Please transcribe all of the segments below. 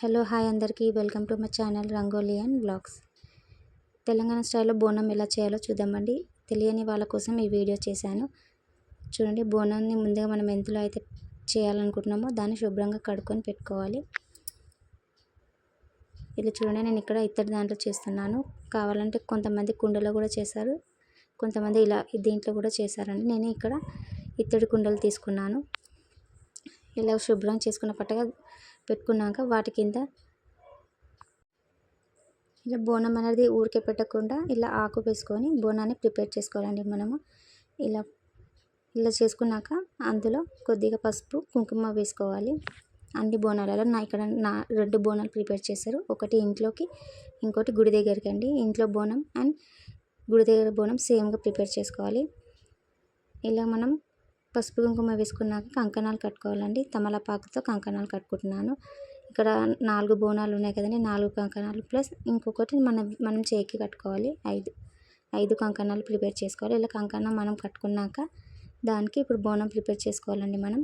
Hello hi అందరికీ. Welcome to my channel Rangoli and blogs. Telangana స్టైల్లో బోనం ఎలా చేయాలో చూద్దామండి. తెలియని వాళ్ళ కోసం ఈ వీడియో చేశాను. చూడండి బోనాన్ని ముందుగా మనం ఎంతలో అయితే చేయాలనుకుంటున్నామో దాన్ని శుభ్రంగా కడుక్కొని పెట్టుకోవాలి. ఇలా చూడండి నేను ఇక్కడ ఇత్తడి దాంట్లో చేస్తున్నాను. కావాలంటే కొంతమంది కుండలో కూడా చేశారు. కొంతమంది ఇలా దీంట్లో కూడా చేశారండి. నేను ఇక్కడ ఇత్తడి కుండలు తీసుకున్నాను. ఇలా శుభ్రం చేసుకున్న పట్టగా పెట్టుకున్నాక వాటి కింద ఇలా బోనం అనేది ఊరికే పెట్టకుండా ఇలా ఆకు వేసుకొని బోనాన్ని ప్రిపేర్ చేసుకోవాలండి మనము. ఇలా ఇలా చేసుకున్నాక అందులో కొద్దిగా పసుపు కుంకుమ వేసుకోవాలి. అన్ని బోనాలలో నా ఇక్కడ నా రెండు బోనాలు ప్రిపేర్ చేశారు. ఒకటి ఇంట్లోకి ఇంకోటి గుడి దగ్గరికి అండి. ఇంట్లో బోనం అండ్ గుడి దగ్గర బోనం సేమ్గా ప్రిపేర్ చేసుకోవాలి. ఇలా మనం పసుపు కుంకుమ వేసుకున్నాక కంకణాలు కట్టుకోవాలండి. తమలపాకుతో కంకణాలు కట్టుకుంటున్నాను. ఇక్కడ నాలుగు బోనాలు ఉన్నాయి కదండి. నాలుగు కంకణాలు ప్లస్ ఇంకొకటి మనం మనం చేయికి కట్టుకోవాలి. ఐదు ఐదు కంకణాలు ప్రిపేర్ చేసుకోవాలి. ఇలా కంకణం మనం కట్టుకున్నాక దానికి ఇప్పుడు బోనం ప్రిపేర్ చేసుకోవాలండి మనం.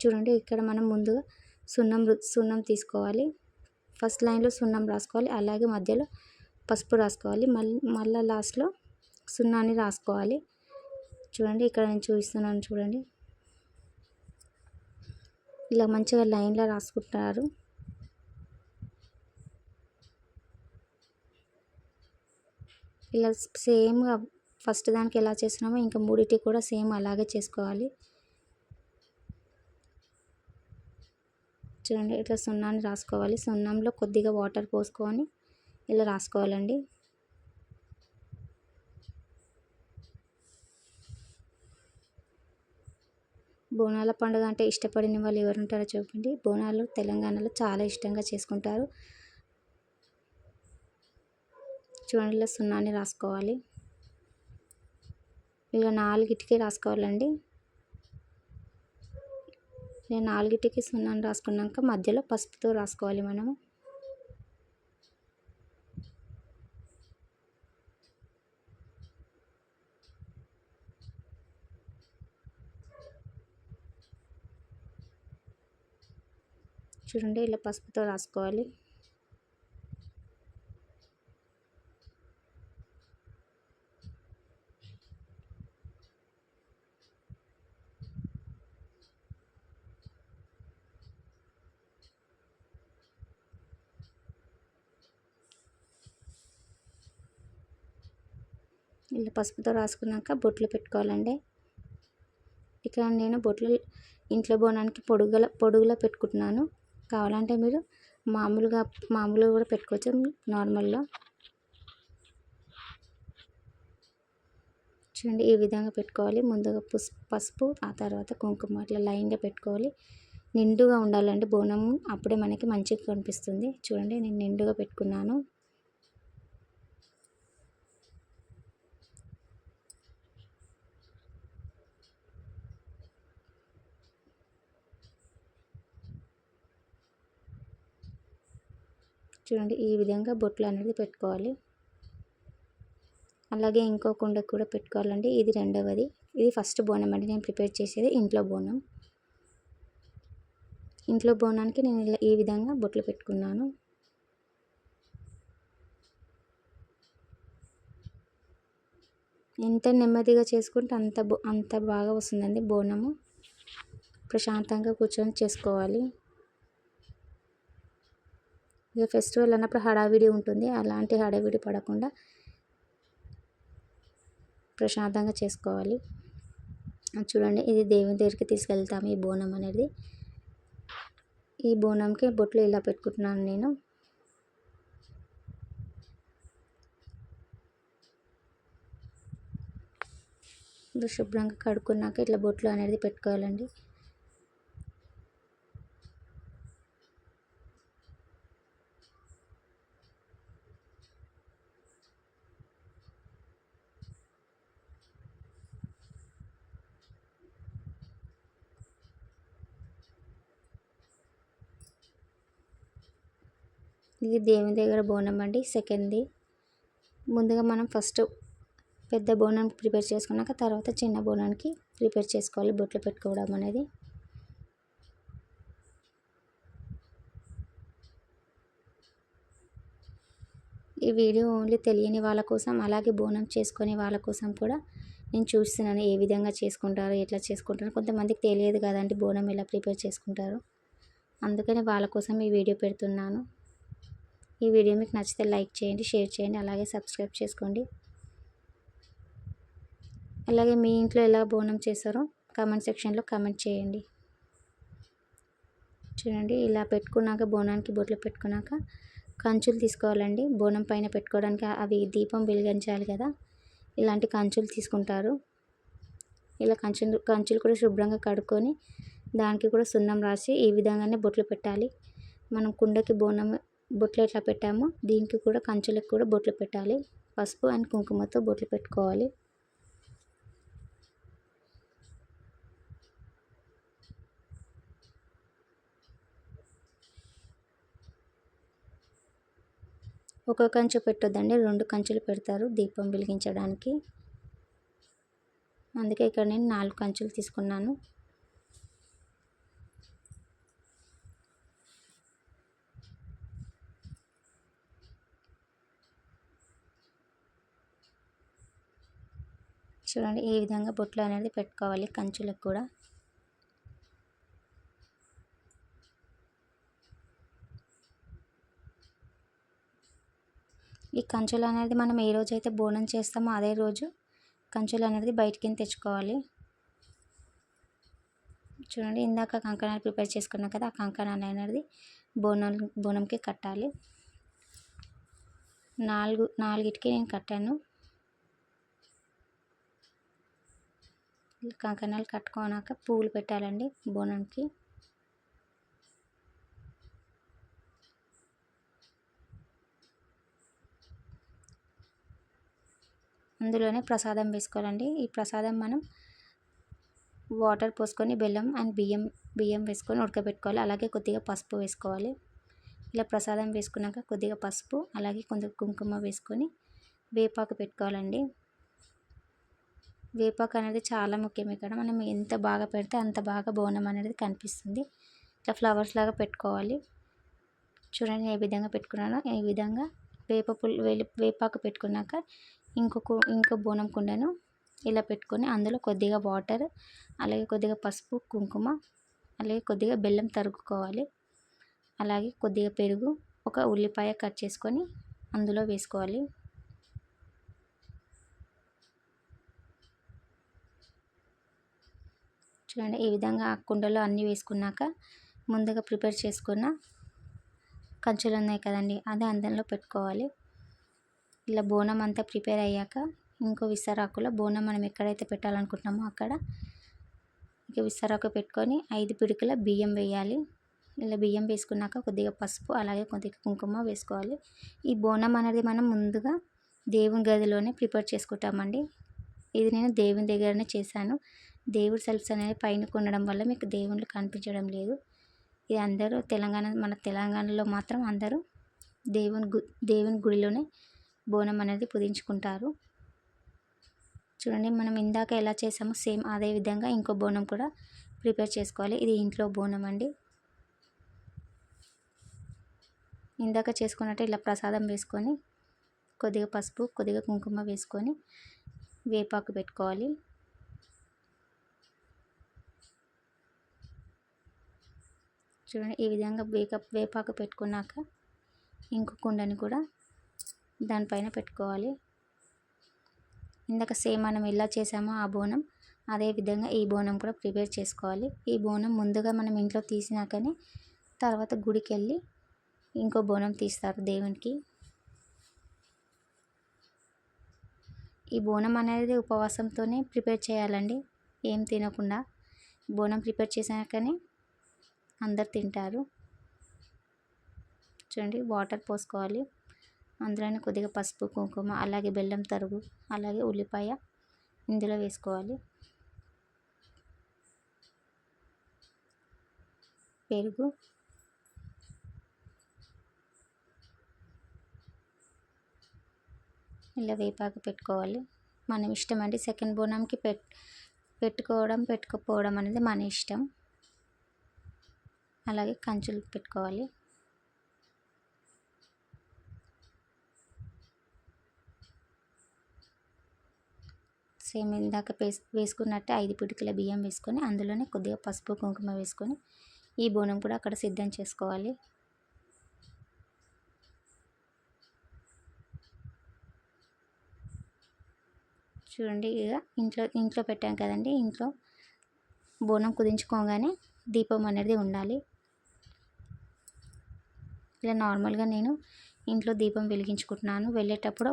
చూడండి ఇక్కడ మనం ముందుగా సున్నం సున్నం తీసుకోవాలి. ఫస్ట్ లైన్లో సున్నం రాసుకోవాలి. అలాగే మధ్యలో పసుపు రాసుకోవాలి. మళ్ళీ మళ్ళీ లాస్ట్లో సున్నాన్ని రాసుకోవాలి. చూడండి ఇక్కడ నేను చూపిస్తున్నాను చూడండి. ఇలా మంచిగా లైన్లో రాసుకుంటారు ఇలా సేమ్గా ఫస్ట్ దానికి ఎలా చేస్తున్నామో ఇంకా మూడిటి కూడా సేమ్ అలాగే చేసుకోవాలి. చూడండి ఇట్లా సున్నాన్ని రాసుకోవాలి. సున్నంలో కొద్దిగా వాటర్ పోసుకొని ఇలా రాసుకోవాలండి. బోనాల పండుగ అంటే ఇష్టపడిన వాళ్ళు ఎవరు ఉంటారో చూపండి. బోనాలు తెలంగాణలో చాలా ఇష్టంగా చేసుకుంటారు. చూడండిలో సున్నాన్ని రాసుకోవాలి. ఇలా నాలుగిటికి రాసుకోవాలండి. నేను నాలుగిటికి సున్నాన్ని రాసుకున్నాక మధ్యలో పసుపుతో రాసుకోవాలి మనము. చూడండి ఇలా పసుపుతో రాసుకోవాలి. ఇలా పసుపుతో రాసుకున్నాక బొట్లు పెట్టుకోవాలండి. ఇక్కడ నేను బొట్లు ఇంట్లో బోనానికి పొడుగుల పొడుగులో పెట్టుకుంటున్నాను. కావాలంటే మీరు మామూలుగా మామూలుగా కూడా పెట్టుకోవచ్చు. నార్మల్గా. చూడండి ఈ విధంగా పెట్టుకోవాలి. ముందుగా పసుపు పసుపు ఆ తర్వాత కుంకుమ అట్లా లైన్గా పెట్టుకోవాలి. నిండుగా ఉండాలండి బోనం. అప్పుడే మనకి మంచిగా కనిపిస్తుంది. చూడండి నేను నిండుగా పెట్టుకున్నాను. చూడండి ఈ విధంగా బొట్లు అనేది పెట్టుకోవాలి. అలాగే ఇంకో కుండకు కూడా పెట్టుకోవాలండి. ఇది రెండవది. ఇది ఫస్ట్ బోనం అండి. నేను ప్రిపేర్ చేసేది ఇంట్లో బోనం. ఇంట్లో బోనానికి నేను ఇలా ఈ విధంగా బొట్లు పెట్టుకున్నాను. ఎంత నెమ్మదిగా చేసుకుంటే అంత అంత బాగా వస్తుందండి బోనము. ప్రశాంతంగా కూర్చొని చేసుకోవాలి. ఇక ఫెస్టివల్ అన్నప్పుడు హడావిడి ఉంటుంది. అలాంటి హడావిడి పడకుండా ప్రశాంతంగా చేసుకోవాలి. చూడండి ఇది దేవుని దగ్గరికి తీసుకెళ్తాము ఈ బోనం అనేది. ఈ బోనంకి బొట్లు ఇలా పెట్టుకుంటున్నాను నేను. శుభ్రంగా కడుక్కున్నాక ఇట్లా బొట్లు అనేది పెట్టుకోవాలండి. ఇది దేవుని దగ్గర బోనం అండి సెకండ్ది ముందుగా మనం ఫస్ట్ పెద్ద బోనం ప్రిపేర్ చేసుకున్నాక తర్వాత చిన్న బోనానికి ప్రిపేర్ చేసుకోవాలి బొట్లు పెట్టుకోవడం అనేది. ఈ వీడియో ఓన్లీ తెలియని వాళ్ళ కోసం అలాగే బోనం చేసుకునే వాళ్ళ కోసం కూడా నేను చూస్తున్నాను ఏ విధంగా చేసుకుంటారు ఎట్లా చేసుకుంటారు. కొంతమందికి తెలియదు కదండి బోనం ఎలా ప్రిపేర్ చేసుకుంటారు. అందుకని వాళ్ళ కోసం ఈ వీడియో పెడుతున్నాను. ఈ వీడియో మీకు నచ్చితే లైక్ చేయండి షేర్ చేయండి అలాగే సబ్స్క్రైబ్ చేసుకోండి. అలాగే మీ ఇంట్లో ఎలా బోనం చేస్తారో కామెంట్ సెక్షన్లో కామెంట్ చేయండి. చూడండి ఇలా పెట్టుకున్నాక బోనానికి బొట్లు పెట్టుకున్నాక కంచులు తీసుకోవాలండి. బోనం పైన పెట్టుకోవడానికి అవి దీపం వెలిగించాలి కదా. ఇలాంటి కంచులు తీసుకుంటారు. ఇలా కంచులు కంచులు కూడా శుభ్రంగా కడుక్కొని దానికి కూడా సున్నం రాసి ఈ విధంగానే బొట్లు పెట్టాలి. మనం కుండకి బోనం బొట్లు ఎట్లా పెట్టామో దీనికి కూడా కంచులకు కూడా బొట్లు పెట్టాలి. పసుపు అండ్ కుంకుమతో బొట్లు పెట్టుకోవాలి. ఒక కంచు పెట్టొద్దండి రెండు కంచులు పెడతారు దీపం వెలిగించడానికి. అందుకే ఇక్కడ నేను నాలుగు కంచులు తీసుకున్నాను. చూడండి ఈ విధంగా బొట్లు అనేది పెట్టుకోవాలి కంచులకు కూడా. ఈ కంచులు అనేది మనం ఏ రోజు అయితే బోనం చేస్తామో అదే రోజు కంచులు అనేది బయటికి తెచ్చుకోవాలి. చూడండి ఇందాక కంకణాలు ప్రిపేర్ చేసుకున్నాం కదా ఆ కంకణాన్ని అనేది బోనం బోనంకి కట్టాలి. నాలుగు నాలుగిటికి నేను కట్టాను. కంకణాలు కట్టుకున్నాక పువ్వులు పెట్టాలండి బోనానికి అందులోనే ప్రసాదం వేసుకోవాలండి. ఈ ప్రసాదం మనం వాటర్ పోసుకొని బెల్లం అండ్ బియ్యం బియ్యం వేసుకొని ఉడకబెట్టుకోవాలి. అలాగే కొద్దిగా పసుపు వేసుకోవాలి. ఇలా ప్రసాదం వేసుకున్నాక కొద్దిగా పసుపు అలాగే కొంత కుంకుమ వేసుకొని వేపాకు పెట్టుకోవాలండి. వేపాకు అనేది చాలా ముఖ్యం ఇక్కడ. మనం ఎంత బాగా పెడితే అంత బాగా బోనం అనేది కనిపిస్తుంది. ఇట్లా ఫ్లవర్స్ లాగా పెట్టుకోవాలి. చూడండి ఏ విధంగా పెట్టుకున్నానో ఈ విధంగా వేప వేపాకు పెట్టుకున్నాక ఇంకొక ఇంకో బోనం కుండను ఇలా పెట్టుకొని అందులో కొద్దిగా వాటర్ అలాగే కొద్దిగా పసుపు కుంకుమ అలాగే కొద్దిగా బెల్లం తరుగుకోవాలి అలాగే కొద్దిగా పెరుగు ఒక ఉల్లిపాయ కట్ చేసుకొని అందులో వేసుకోవాలి. చూడండి ఈ విధంగా ఆ కుండలో అన్నీ వేసుకున్నాక ముందుగా ప్రిపేర్ చేసుకున్న కంచులు ఉన్నాయి కదండి అది అందులో పెట్టుకోవాలి. ఇలా బోనం అంతా ప్రిపేర్ అయ్యాక ఇంకో విసరాకులో బోనం మనం ఎక్కడైతే పెట్టాలనుకుంటున్నామో అక్కడ ఇక విసరాకు పెట్టుకొని ఐదు పిడికల బియ్యం వేయాలి. ఇలా బియ్యం వేసుకున్నాక కొద్దిగా పసుపు అలాగే కొద్దిగా కుంకుమ వేసుకోవాలి. ఈ బోనం అనేది మనం ముందుగా దేవుని గదిలోనే ప్రిపేర్ చేసుకుంటామండి. ఇది నేను దేవుని దగ్గరనే చేశాను. దేవుడి సెల్ఫ్స్ అనేది పైన ఉండడం వల్ల మీకు దేవుళ్ళు కనిపించడం లేదు. ఇది అందరూ తెలంగాణ మన తెలంగాణలో మాత్రం అందరూ దేవుని గు దేవుని గుడిలోనే బోనం అనేది పుదించుకుంటారు చూడండి మనం ఇందాక ఎలా చేసామో సేమ్ అదే విధంగా ఇంకో బోనం కూడా ప్రిపేర్ చేసుకోవాలి. ఇది ఇంట్లో బోనం అండి. ఇందాక చేసుకున్నట్టు ఇలా ప్రసాదం వేసుకొని కొద్దిగా పసుపు కొద్దిగా కుంకుమ వేసుకొని వేపాకు పెట్టుకోవాలి. చూడండి ఈ విధంగా వేకప్ వేపాకు పెట్టుకున్నాక ఇంకో కుండని కూడా దానిపైన పెట్టుకోవాలి. ఇందాక సేమ్ మనం ఎలా చేసామో ఆ బోనం అదే విధంగా ఈ బోనం కూడా ప్రిపేర్ చేసుకోవాలి. ఈ బోనం ముందుగా మనం ఇంట్లో తీసినాకనే తర్వాత గుడికి వెళ్ళి ఇంకో బోనం తీస్తారు దేవునికి. ఈ బోనం అనేది ఉపవాసంతోనే ప్రిపేర్ చేయాలండి ఏం తినకుండా. బోనం ప్రిపేర్ చేసినాకనే అందరు తింటారు. చూడండి వాటర్ పోసుకోవాలి. అందులోనే కొద్దిగా పసుపు కుంకుమ అలాగే బెల్లం తరుగు అలాగే ఉల్లిపాయ ఇందులో వేసుకోవాలి. పెరుగు. ఇలా వేపాకు పెట్టుకోవాలి. మనం ఇష్టం అండి సెకండ్ బోనంకి పెట్ పెట్టుకోవడం పెట్టుకోపోవడం అనేది మన ఇష్టం. అలాగే కంచులు పెట్టుకోవాలి. సేమ్ ఇందాక వేసుకున్నట్టే ఐదు పిడికల బియ్యం వేసుకొని అందులోనే కొద్దిగా పసుపు కుంకుమ వేసుకొని ఈ బోనం కూడా అక్కడ సిద్ధం చేసుకోవాలి. చూడండి ఇక ఇంట్లో ఇంట్లో పెట్టాం కదండి ఇంట్లో బోనం కుదించుకోగానే దీపం అనేది ఉండాలి. ఇలా నార్మల్గా నేను ఇంట్లో దీపం వెలిగించుకుంటున్నాను. వెళ్ళేటప్పుడు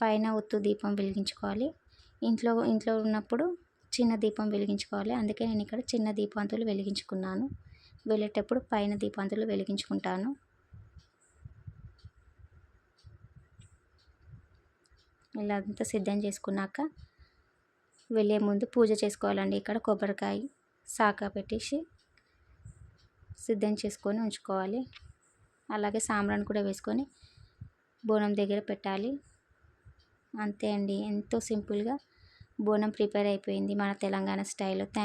పైన ఒత్తు దీపం వెలిగించుకోవాలి. ఇంట్లో ఇంట్లో ఉన్నప్పుడు చిన్న దీపం వెలిగించుకోవాలి. అందుకే నేను ఇక్కడ చిన్న దీపాంతులు వెలిగించుకున్నాను. వెళ్ళేటప్పుడు పైన దీపాంతులు వెలిగించుకుంటాను. ఇలా అంతా సిద్ధం చేసుకున్నాక వెళ్ళే ముందు పూజ చేసుకోవాలండి ఇక్కడ కొబ్బరికాయ సాకా పెట్టేసి సిద్ధం చేసుకొని ఉంచుకోవాలి. అలాగే సాంబ్రాన్ కూడా వేసుకొని బోనం దగ్గర పెట్టాలి. అంతే అండి. ఎంతో సింపుల్గా బోనం ప్రిపేర్ అయిపోయింది మన తెలంగాణ స్టైల్లో. థ్యాంక్